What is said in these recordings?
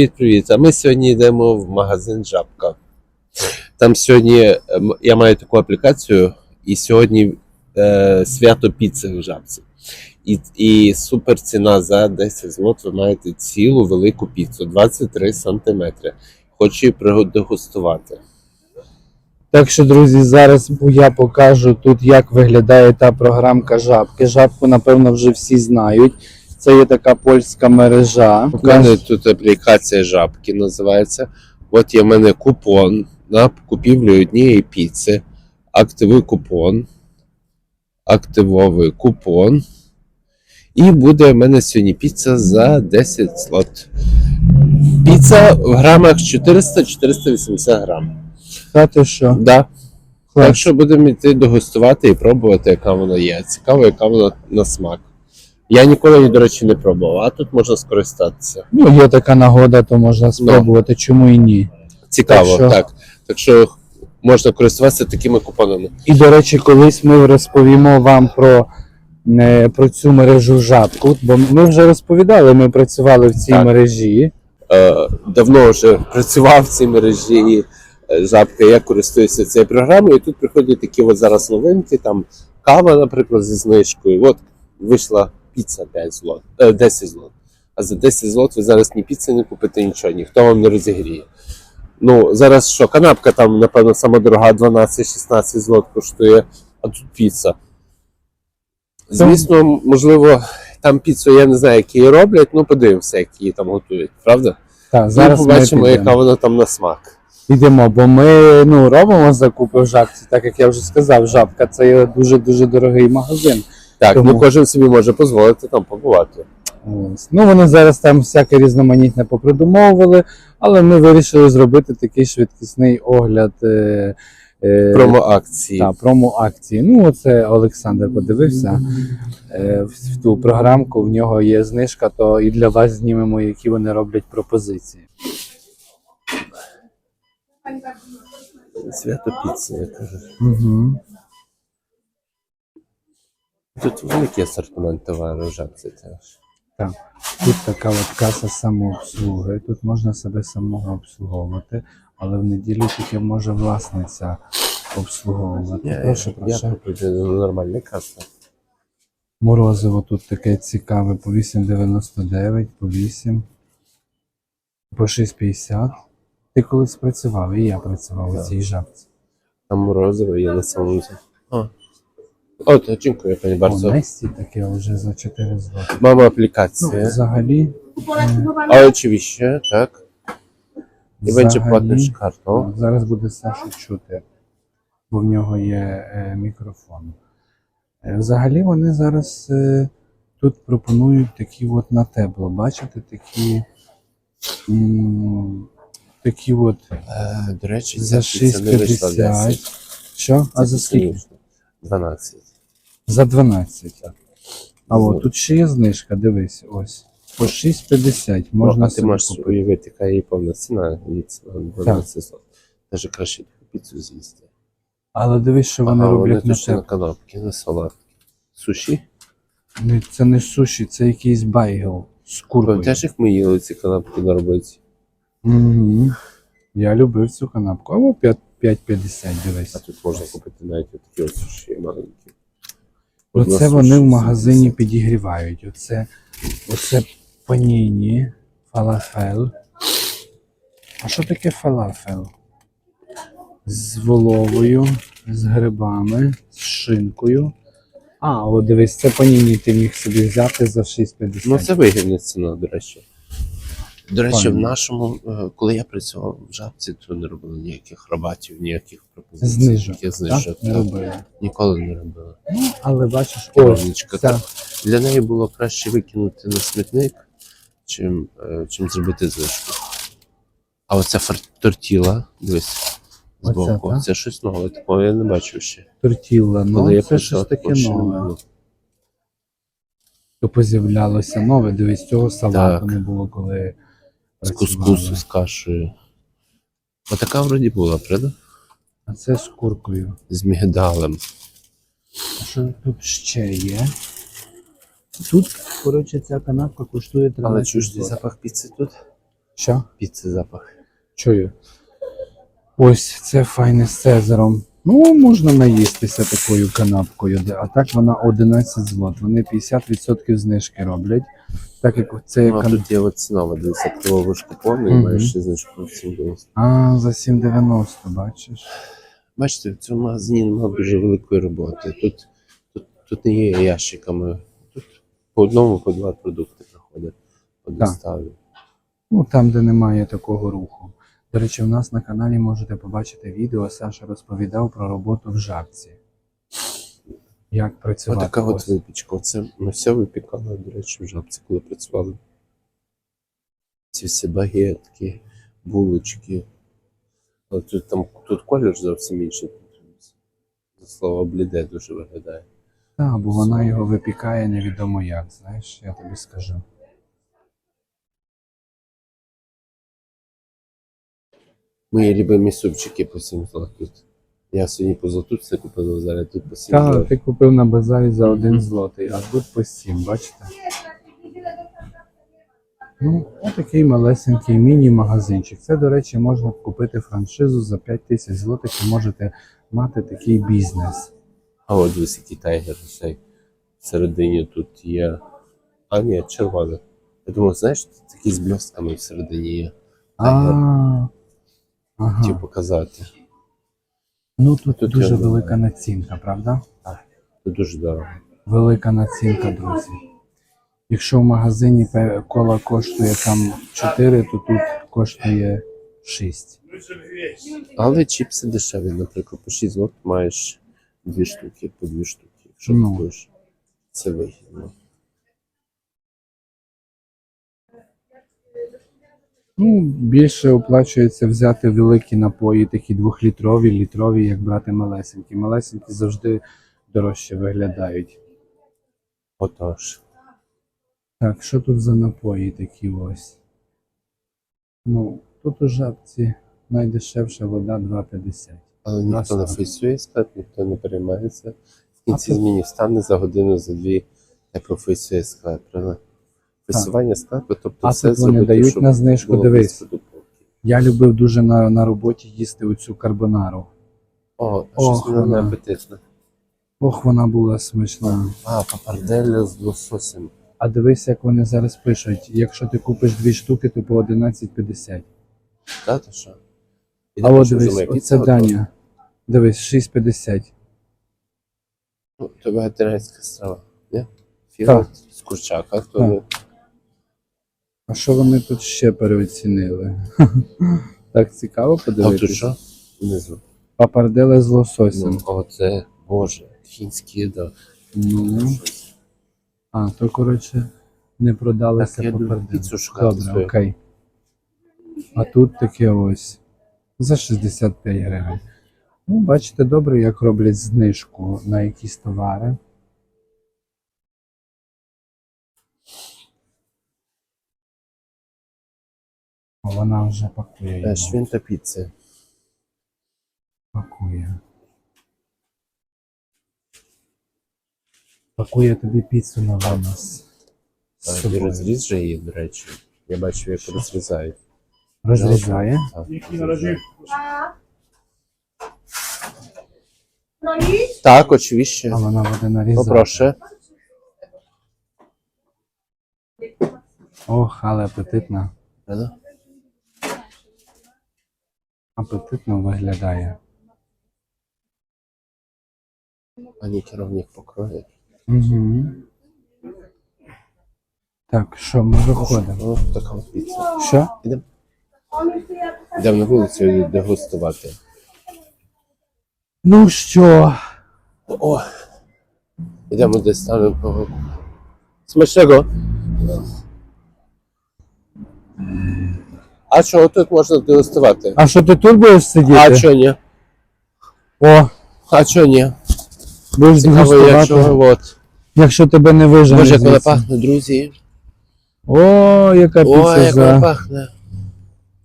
Привіт, привіт. А ми сьогодні йдемо в магазин Жабка. Там сьогодні ем, я маю таку аплікацію, і сьогодні е, свято піци в жабці. І, і супер ціна за 10 злот. Ви маєте цілу велику піцу 23 сантиметри. Хочу її приготувати. Так що, друзі, зараз я покажу тут, як виглядає та програмка жабки. Жабку, напевно, вже всі знають. Це є така польська мережа. У мене тут аплікація жабки називається. От є в мене купон на купівлю однієї піци. Активуй купон. Активовую купон. І буде в мене сьогодні піца за 10 злот. Піца в грамах 400-480 грам. Сказати, що Да. Так що будемо йти дегустувати і пробувати, яка вона є. Цікаво, яка вона на смак. Я ніколи її, до речі, не пробував, а тут можна скористатися. ну, є така нагода, то можна спробувати, чому і ні. Цікаво, Так так. що- Так що можна користуватися такими купонами. І, до речі, колись ми розповімо вам про, е, про цю мережу жабку, бо ми вже розповідали, ми працювали в цій Так. мережі. Е, давно вже працював в цій мережі е, жабка, я користуюся цією програмою, і тут приходять такі от зараз новинки, там кава, наприклад, зі знижкою. От вийшла піца 5 злот, е, 10 злот. А за 10 злот ви зараз ні піци не купите, нічого, ніхто вам не розігріє. Ну, зараз що, канапка там, напевно, сама дорога 12-16 злот коштує, а тут піца. Звісно, можливо, там піцу я не знаю, які її роблять, ну подивимося, як її там готують, правда? Так, Зараз зараз ми побачимо, ми яка вона там на смак. Підемо, бо ми ну, робимо закупи в жабці, так як я вже сказав, жабка це дуже-дуже дорогий магазин. Так, Тому- ну кожен собі може дозволити там побувати. Ось. Ну, вони зараз там всяке різноманітне попридумовували, але ми вирішили зробити такий швидкісний огляд е, е, Промо-акції. та, промо-акції. Ну, оце Олександр подивився е, в, в ту програмку, в нього є знижка, то і для вас знімемо, які вони роблять пропозиції. Свято піци, я кажу. Угу. Тут великий асортимент товару жабці теж. Так. Тут така от каса самообслуги. Тут можна себе самого обслуговувати, але в неділю тільки може власниця обслуговувати. Я, прошу, я, прошу. я куплю нормальний каса. Морозиво тут таке цікаве по 8,99, по 8, по 6,50. Ти колись працював, і я працював у цій жабці. Там морозиво є на самому. От, дякую, пані О, Барсо. Несті таке вже за 4 злоти. Мама Ну, аплікація. взагалі, А очевидно, так. І będzie взагалі, płatność kartą. Зараз буде Сашу чути, бо в нього є е, мікрофон. Е, взагалі вони зараз е, тут пропонують такі от на тепло. Бачите, такі. м, такі от Е, до речі, за ця піца не вийшла 6,50. Що? А за скільки? 12. За 12. А от тут ще є знижка, дивись, ось. По 6,50 можна ну, а ти собі можеш купити. уявити, яка її повна ціна, 12 злот. Даже краще піцу з'їсти. Але дивись, що вони Ага, роблять на ще на канапки, на салат. Суші? Ну, Це не суші, це якийсь байгел з куркою. Пам'ятаєш, як ми їли ці канапки на роботі? Угу. Я любив цю канапку. Або 5 5,50, А тут можна купити навіть такі от суші маленькі. Оце вони в магазині підігрівають. Оце, оце паніні, фалафел. А що таке фалафел? З воловою, з грибами, з шинкою. А, от дивись, це паніні ти міг собі взяти за 6,50. Ну, це вигідна ціна, до речі. До речі, в нашому, е, коли я працював в жабці, то не робили ніяких рабатів, ніяких пропозицій. Знижок. Ніяких Так? Не робили. Ніколи не робили. Але бачиш, ось, Керівничка. ця так. Для неї було краще викинути на смітник, чим, е, чим зробити знижку. А оця тортіла, дивись, збоку, це щось нове, такого я не бачив ще. тортілла, Коли ну я це щось таке нове. То поз'являлося нове, дивись, цього салату Так. не було, коли З кускусу, з кашею. Отака вроді була, правда? А це з куркою. З мігдалем. А що тут ще є? Тут, коротше, ця канапка коштує 13 Але чуєш ти запах піци тут? Що? Піци запах. Чую. Ось це файне з Цезаром. Ну, можна наїстися такою канапкою, а так вона 11 злот. Вони 50% знижки роблять. Так як це Ну, а тут є от цінова 10 кіловиш купон і Мгм. маєш ще знижку 7,90. А, за 7,90, бачиш. Бачите, в цьому магазині немає дуже великої роботи. Тут, тут, тут не є ящиками. Тут по одному, по два продукти приходять по доставі. Ну, там, де немає такого руху. До речі, у нас на каналі можете побачити відео. Саша розповідав про роботу в жабці. Як працювати. Отака от Ось. випічка. Це ми все випікали, до речі, в жабці, коли працювали. Ці всі багетки, булочки. Але тут, там, тут колір зовсім інший. За слово бліде дуже виглядає. Так, бо вона його випікає невідомо як, знаєш, я тобі скажу. Мої любимі супчики по 7 злотих. Я сьогодні по злотуці купив зараз тут по 7 Так, ти купив на базарі за один злотий, а тут по сім, бачите? Ну, отакий малесенький міні-магазинчик. Це, до речі, можна купити франшизу за 5 тисяч злотих і можете мати такий бізнес. А от ось який тайгер цей. Всередині тут є. А, ні, червоний. Я думав, знаєш, такі з блістками всередині є. А, Хотів показати. Ну тут, Тут дуже велика націнка, правда? Так. Тут дуже дорого. Велика націнка, друзі. Якщо в магазині кола коштує там 4, то тут коштує 6. Але чіпси дешеві, наприклад, по 6 злот маєш дві штуки, по дві штуки. Якщо Ну. купуєш, це вигідно. Ну, більше оплачується взяти великі напої, такі двохлітрові, літрові, як брати малесенькі. Малесенькі завжди дорожче виглядають. Отож. Так, що тут за напої такі ось? Ну, тут у жабці найдешевша вода 2,50. Але ніхто не фейсує склеп, ніхто не переймається. В кінці змінів стане за годину, за дві, як професує склеп. правда? Фейсування склепу, тобто А все зробити, дають щоб на знижку, було дивись. близько до полки. Я любив дуже на, на роботі їсти оцю карбонару. О, а Ох, щось вона. апетитне. Ох, вона була смачна. А, папарделя з лососем. А дивись, як вони зараз пишуть. Якщо ти купиш дві штуки, то по 11,50. Та, то що? А от дивись, оце. Даня. Дивись, 6,50. Ну, то вегетаріанська страва, ні? Так. Філе з курчака, то Так. А що вони тут ще переоцінили? так цікаво А тут подивитися. що? Внизу. Папарделе з лососем. Ну, оце, боже, фінські, да. Ну, а, то коротше не продалися Так, я думаю, папарделе. піцу шукати Добре, свою. окей. А тут таке ось. За 65 гривень. Ну, бачите, добре, як роблять знижку на якісь товари. Вона вже пакує. Е, його. Швінта піци. Пакує. Пакує тобі піцу на винос. З І собою. розріз же її, до речі. Я бачу, як розрізають. Розрізає. Так, рожі? Так, очевидно. А вона буде нарізати. Попрошу. Ох, але апетитна. Правда? Апетитно виглядає. Ані керівник покроє. Угу. Так, що, ми виходимо? О, така от піца. Що? Ідемо. Йдемо на вулицю дегустувати. Ну що? О! Йдемо десь станемо кого. Смачного. А що, тут можна дегустувати? А що ти тут будеш сидіти? А що ні? О, А що ні? будеш Цікаво, якщо от. якщо тебе не вижене Боже, як вона пахне, друзі. О, яка піца як вона за... пахне.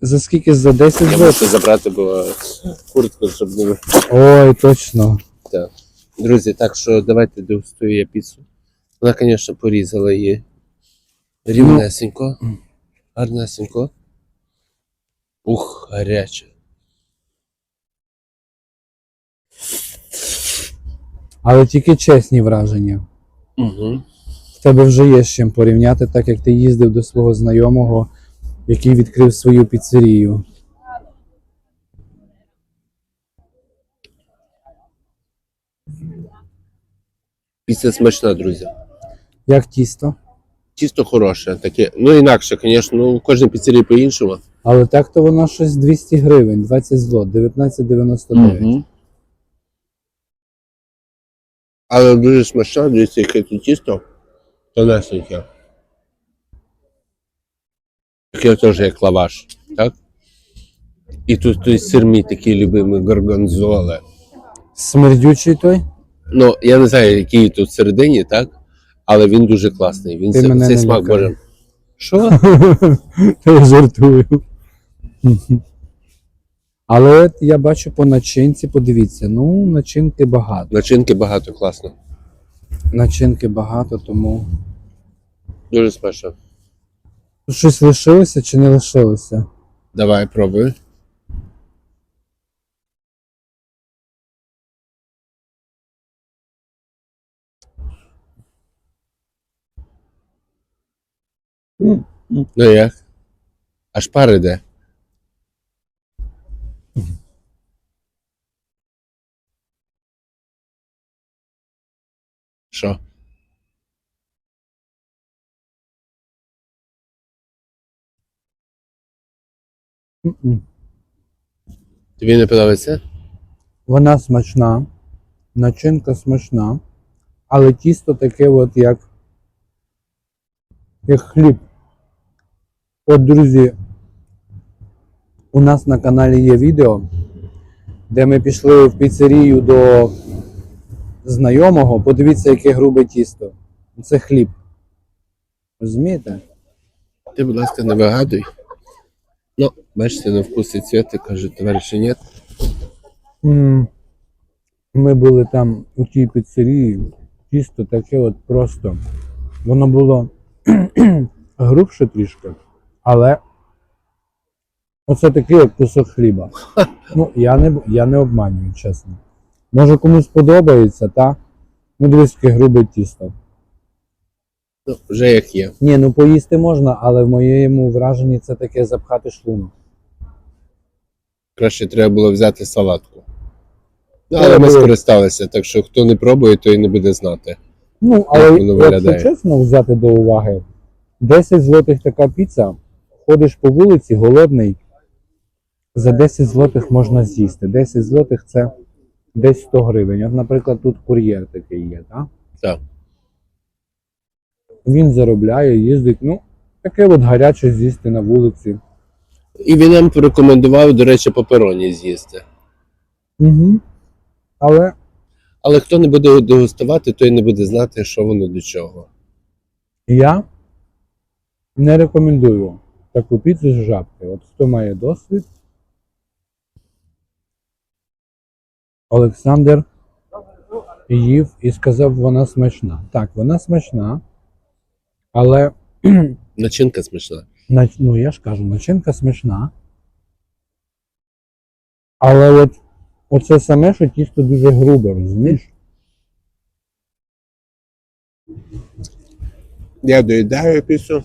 за скільки? За 10 Я злотих? можу забрати, бо куртку, щоб не Ой, точно. Так. Друзі, так що давайте дегустую я піцу. Вона, звісно, порізала її рівнесенько, гарнесенько. Ух, гаряче. Але тільки чесні враження. Угу. В тебе вже є з чим порівняти, так як ти їздив до свого знайомого, який відкрив свою піцерію. Піца смачна, друзі. Як тісто. Тісто хороше, таке. Ну інакше, звісно, ну, в кожній піцерії по-іншому. Але так то воно щось 200 гривень, 20 злот, 19,99. Мгм. Але дуже смачна, дивіться, яке тут тісто. Тонесеньке. Таке теж як лаваш, так? І тут той сир мій такий любимий горгонзоле. Смердючий той? Ну, я не знаю, який тут всередині, так? Але він дуже класний. Він Ти це- мене цей не смак лякай. боже. Що? Та я жартую. Але я бачу по начинці, подивіться, ну, начинки багато. Начинки багато класно. Начинки багато, тому. Дуже смачно. Щось лишилося чи не лишилося? Давай, пробуй. Ну як? Аж пар іде. Що? М-м. Тобі не подобається? Вона смачна, начинка смачна, але тісто таке, от як, як хліб. От, друзі, у нас на каналі є відео, де ми пішли в піцерію до знайомого. Подивіться, яке грубе тісто. Це хліб. Розумієте? Ти, будь ласка, не вигадуй. Ну, бачите, на вкус і цвіт, каже, товариші, ні. М, Ми були там у тій піцерії, тісто таке от просто. Воно було грубше трішки, але оце такий як кусок хліба. Ну, я не, я не обманюю, чесно. Може комусь подобається, та? Ну, дивись, яке грубе тісто. Ну, вже як є. Ні, ну поїсти можна, але в моєму враженні це таке запхати шлунок. Краще треба було взяти салатку. Ну, але ми скористалися, так що хто не пробує, той не буде знати. Ну, але воно якщо чесно взяти до уваги, 10 злотих така піца, ходиш по вулиці, голодний, за 10 злотих можна з'їсти. 10 злотих це десь 100 гривень. От, наприклад, тут кур'єр такий є, так? Так. Він заробляє, їздить, ну, таке от гаряче з'їсти на вулиці. І він нам порекомендував, до речі, папероні з'їсти. Угу. Але Але хто не буде дегустувати, той не буде знати, що воно до чого. я не рекомендую таку піцу з жабки. От хто має досвід, Олександр їв і сказав, вона смачна. Так, вона смачна, але Начинка смачна. нач- ну я ж кажу, начинка смачна. Але от оце саме, що тісто дуже грубе, розумієш? Я доїдаю піцу.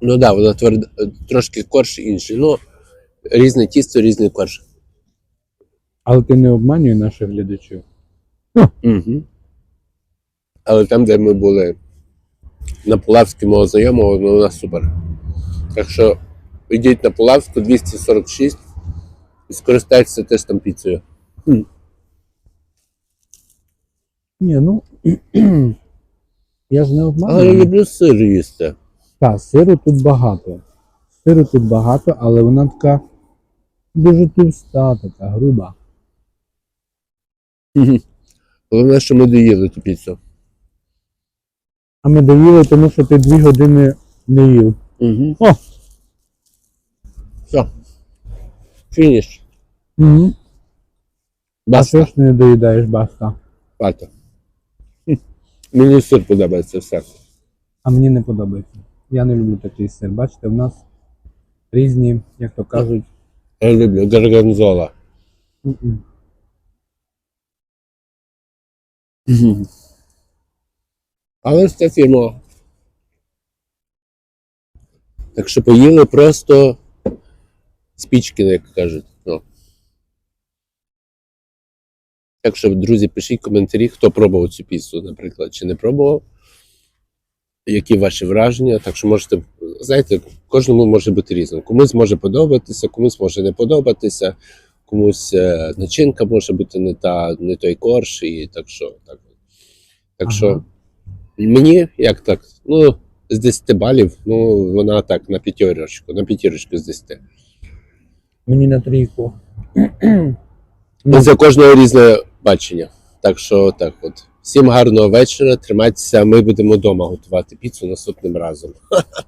Ну так, да, вона тверда, трошки корж інший. Ну, різне тісто, різний корж. Але ти не обманюй наших глядачів. Угу. Але там, де ми були на Пулавській мого знайомого, ну у нас супер. Так що йдіть на Пулавську 246 і скористайтеся теж там піцею. Ні, ну я ж не обманюю. Але я люблю сир їсти. Так, сиру тут багато. Сиру тут багато, але вона така дуже товста, така груба. Головне, що ми доїли ту піцу. А ми доїли, тому що ти дві години не їв. Угу. О! Все. Фініш. Угу. А Баста. що ж не доїдаєш баста? Пата. Мені сир подобається все. А мені не подобається. Я не люблю такий сир. Бачите, в нас різні, як то кажуть. Я люблю горгонзола. М-м. Але ж це фірма. Так що поїли просто спічки, як кажуть. Ну. Так що, друзі, пишіть коментарі, хто пробував цю піцу, наприклад, чи не пробував. Які ваші враження? Так що можете, знаєте, кожному може бути різним. Комусь може подобатися, комусь може не подобатися, комусь е, начинка може бути не та, не той корж, і так що. Так, так Ага. що мені як так? Ну, з 10 балів, ну вона так на п'ятірочку, на п'ятірочку з 10. Мені на трійку. Ну, за кожного різне бачення. Так що так от. Всім гарного вечора, тримайтеся, ми будемо вдома готувати піцу наступним разом.